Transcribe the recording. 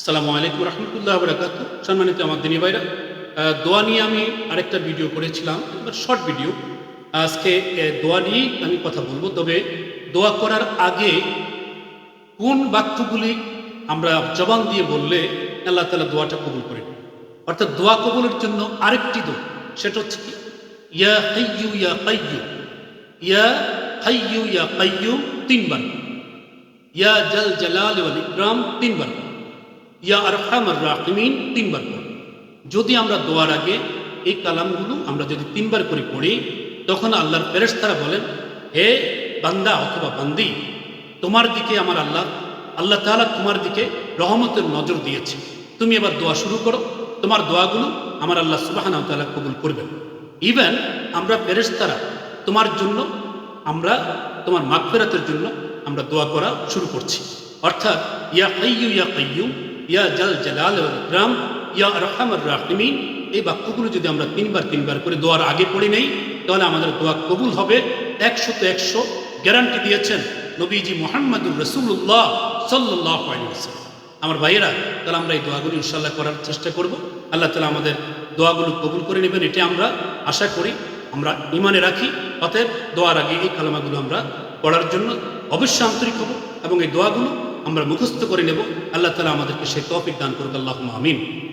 আসসালামু আলাইকুম রহমতুল্লাহ বরাকাত সম্মানিত আমার দিনী ভাইরা দোয়া নিয়ে আমি আরেকটা ভিডিও করেছিলাম শর্ট ভিডিও। আজকে দোয়া নিয়েই আমি কথা বলব। তবে দোয়া করার আগে কোন বাক্যগুলি আমরা জবান দিয়ে বললে আল্লাহ তালা দোয়াটা কবুল করে অর্থাৎ দোয়া কবুলের জন্য আরেকটি দোয়া, সেটা হচ্ছে কি? ইয়া হাইয়ু ইয়া কাইয়ু ইয়া হাইয়ু ইয়া কাইয়ু তিনবার। ইয়া জাল জালাল ইকরাম তিনবার। ইয়া আরহামার রাহিমিন তিনবার পড়ি। যদি আমরা দোয়ার আগে এই কালামগুলো আমরা যদি তিনবার করে পড়ি, তখন আল্লাহর ফেরেশতারা বলেন, হে বান্দা অথবা বান্দি, তোমার দিকে আমার আল্লাহ আল্লাহ তাআলা তোমার দিকে রহমতের নজর দিয়েছে। তুমি এবার দোয়া শুরু করো। তোমার দোয়াগুলো আমার আল্লাহ সুবাহানাহু তাআলা কবুল করবেন। ইভেন আমরা ফেরেশতারা, তোমার জন্য আমরা, তোমার মাগফিরাতের জন্য আমরা দোয়া করা শুরু করছি। অর্থাৎ, ইয়া কাইয়ু ইয়া কাইয়ুম ইয়া জাল জালাল ইকরাম, ইয়া আরহামার রাহিমিন। এই বাক্যগুলো যদি আমরা তিনবার তিনবার করে দোয়ার আগে পড়ে নেই, তাহলে আমাদের দোয়া কবুল হবে। একশো তো একশো গ্যারান্টি দিয়েছেন নবীজি মোহাম্মদুর রসুল্লাহ সাল্লাহ আমার ভাইয়েরা, তাহলে আমরা এই দোয়াগুলো ইনশাল্লাহ করার চেষ্টা করব। আল্লাহ তালা আমাদের দোয়াগুলো কবুল করে নেবেন এটা আমরা আশা করি। আমরা ইমানে রাখি, অতএব দোয়ার আগে এই কালামাগুলো আমরা পড়ার জন্য অবশ্যই আন্তরিক হব এবং এই দোয়াগুলো আমরা মুখস্থ করে নেব। আল্লাহ তালা আমাদেরকে সেই তফিক দান করুক। আল্লাহ আমিন।